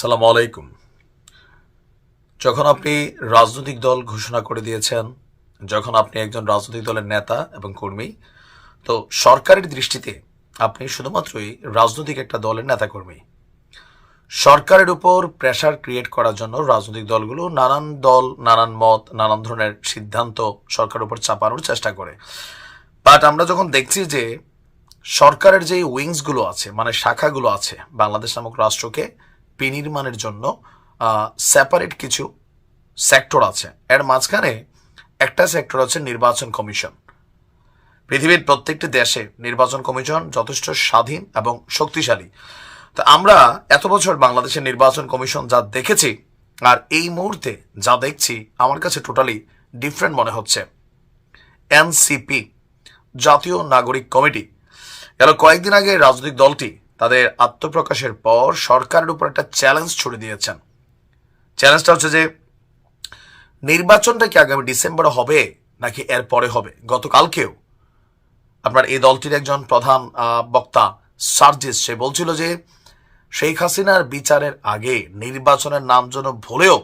সালাম আলাইকুম। যখন আপনি রাজনৈতিক দল ঘোষণা করে দিয়েছেন, যখন আপনি একজন রাজনৈতিক দলের নেতা এবং কর্মী, তো সরকারের দৃষ্টিতে আপনি শুধুমাত্রই রাজনৈতিক একটা দলের নেতা কর্মী সরকারের উপর প্রেশার ক্রিয়েট করার জন্য রাজনৈতিক দলগুলো নানান দল, নানান মত, নানান ধরনের সিদ্ধান্ত সরকারের উপর চাপানোর চেষ্টা করে। বাট আমরা যখন দেখছি যে সরকারের যে উইংসগুলো আছে মানে শাখাগুলো আছে, বাংলাদেশ নামক রাষ্ট্রকে বিনির্মাণের জন্য সেপারেট কিছু সেক্টর আছে। এর মাঝখানে একটা সেক্টর হচ্ছে নির্বাচন কমিশন। পৃথিবীর প্রত্যেকটি দেশে নির্বাচন কমিশন যথেষ্ট স্বাধীন এবং শক্তিশালী। তো আমরা এত বছর বাংলাদেশের নির্বাচন কমিশন যা দেখেছি আর এই মুহূর্তে যা দেখছি, আমার কাছে টোটালি ডিফারেন্ট মনে হচ্ছে। এনসিপি, জাতীয় নাগরিক কমিটি। গেল কয়েকদিন আগে রাজনৈতিক দলটি তাদের আত্মপ্রকাশের পর সরকারের উপর একটা চ্যালেঞ্জ ছুড়ে দিয়েছেন। চ্যালেঞ্জটা হচ্ছে যে, নির্বাচনটা কি আগামী ডিসেম্বরে হবে নাকি এর পরে হবে? গতকালকেও আপনার এই দলটির একজন প্রধান বক্তা সার্জিস, সে বলছিল যে, শেখ হাসিনার বিচারের আগে নির্বাচনের নাম যেন ভুলেও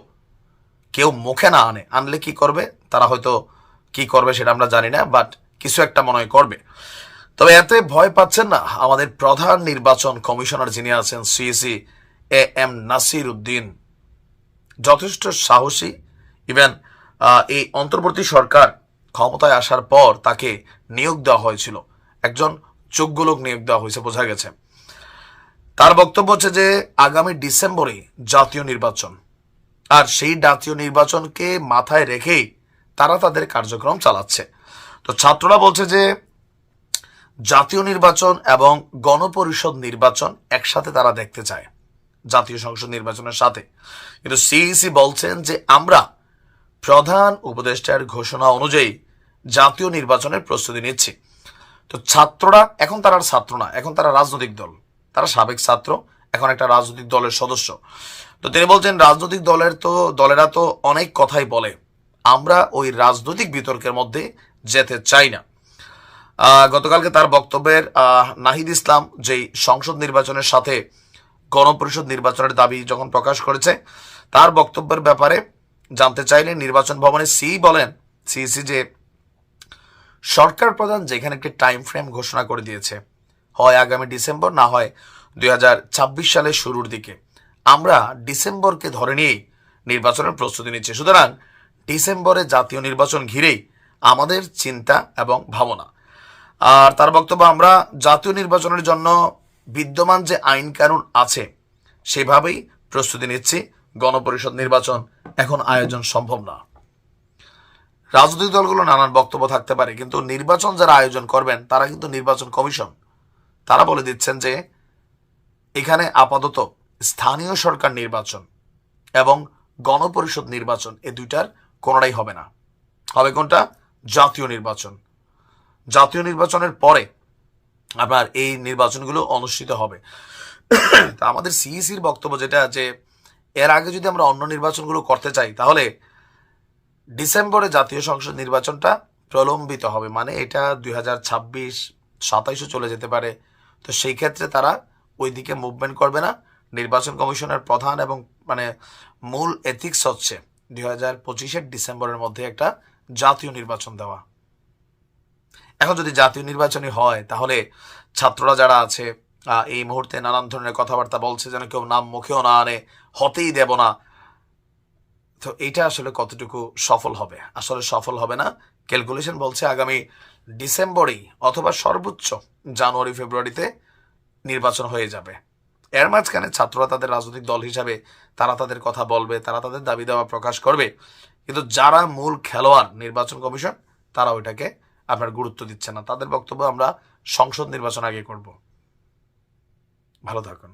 কেউ মুখে না আনে। আনলে কি করবে? তারা হয়তো কি করবে সেটা আমরা জানি না বাট কিছু একটা মনে হয় করবে। তবে এতে ভয় পাচ্ছেন না আমাদের প্রধান নির্বাচন কমিশনার যিনি আছেন CEC A M Nasir Uddin. যথেষ্ট সাহসী। ইভেন এই অন্তর্বর্তী সরকার ক্ষমতায় আসার পর তাকে নিয়োগ দেওয়া হয়েছিল। একজন যোগ্য লোক নিয়োগ দেওয়া হয়েছে, বোঝা গেছে। তার বক্তব্য হচ্ছে যে, আগামী ডিসেম্বরে জাতীয় নির্বাচন। আর সেই জাতীয় নির্বাচনকে মাথায় রেখেই তারা তাদের কার্যক্রম চালাচ্ছে। তো ছাত্ররা বলছে যে জাতীয় নির্বাচন এবং গণপরিষদ নির্বাচন একসাথে তারা দেখতে চায়। জাতীয় সংসদ নির্বাচনের সাথে। কিন্তু সিইসি বলছেন যে আমরা প্রধান উপদেষ্টার ঘোষণা অনুযায়ী জাতীয় নির্বাচনের প্রস্তুতি নিচ্ছি। তো ছাত্ররা এখন তারা ছাত্র না, এখন তারা রাজনৈতিক দল। তারা সাবেক ছাত্র, এখন একটা রাজনৈতিক দলের সদস্য। তো তিনি বলছেন, রাজনৈতিক দলের তো, দলেরা তো অনেক কথাই বলে। আমরা ওই রাজনৈতিক বিতর্কের মধ্যে যেতে চাই না। গতকালকে তার বক্তব্যের নাহিদ ইসলাম যেই সংসদ নির্বাচনের সাথে গণপরিষদ নির্বাচনের দাবি যখন প্রকাশ করেছে, তার বক্তব্যের ব্যাপারে জানতে চাইলে নির্বাচন ভবনে সি বলেন সিইসি যে সরকার প্রধান যেখানে একটি টাইম ফ্রেম ঘোষণা করে দিয়েছে, হয় আগামী ডিসেম্বর না হয় দু হাজার ছাব্বিশ সালের শুরুর দিকে। আমরা ডিসেম্বরকে ধরে নিয়েই নির্বাচনের প্রস্তুতি নিচ্ছি। সুতরাং ডিসেম্বরে জাতীয় নির্বাচন ঘিরেই আমাদের চিন্তা এবং ভাবনা। আর তার বক্তব্য আমরা জাতীয় নির্বাচনের জন্য বিদ্যমান যে আইন কানুন আছে, সেভাবেই প্রস্তুতি নিচ্ছি। গণপরিষদ নির্বাচন এখন আয়োজন সম্ভব না। রাজনৈতিক দলগুলো নানান বক্তব্য থাকতে পারে, কিন্তু নির্বাচন যারা আয়োজন করবেন, তারা কিন্তু নির্বাচন কমিশন। তারা বলে দিচ্ছেন যে, এখানে আপাতত স্থানীয় সরকার নির্বাচন এবং গণপরিষদ নির্বাচন, এ দুইটার কোনোটাই হবে না। হবে কোনটা? জাতীয় নির্বাচন। জাতীয় নির্বাচনের পরে আপনার এই নির্বাচনগুলো অনুষ্ঠিত হবে। তা আমাদের সিইসির বক্তব্য যেটা যে, এর আগে যদি আমরা অন্য নির্বাচনগুলো করতে চাই, তাহলে ডিসেম্বরে জাতীয় সংসদ নির্বাচনটা প্রলম্বিত হবে। মানে এটা দুই হাজার ছাব্বিশ সাতাইশও চলে যেতে পারে। তো সেই ক্ষেত্রে তারা ওইদিকে মুভমেন্ট করবে না। নির্বাচন কমিশনের প্রধান এবং মানে মূল এথিক্স হচ্ছে দুই হাজার পঁচিশের ডিসেম্বরের মধ্যে একটা জাতীয় নির্বাচন দেওয়া। এখন যদি জাতীয় নির্বাচনই হয়, তাহলে ছাত্ররা যারা আছে এই মুহূর্তে নানান ধরনের কথাবার্তা বলছে যেন কেউ নাম মুখেও না আনে, হতেই দেব না। তো এইটা আসলে কতটুকু সফল হবে? আসলে সফল হবে না। ক্যালকুলেশন বলছে আগামী ডিসেম্বরেই অথবা সর্বোচ্চ জানুয়ারি, ফেব্রুয়ারিতে নির্বাচন হয়ে যাবে। এর মাঝখানে ছাত্ররা তাদের রাজনৈতিক দল হিসাবে, তারা তাদের কথা বলবে, তারা তাদের দাবি দাওয়া প্রকাশ করবে। কিন্তু যারা মূল খেলোয়াড় নির্বাচন কমিশন তারা ওইটাকে আপনার গুরুত্ব দিচ্ছে না। তাদের বক্তব্য আমরা সংসদ নির্বাচন আগে করব। ভালো থাকুন।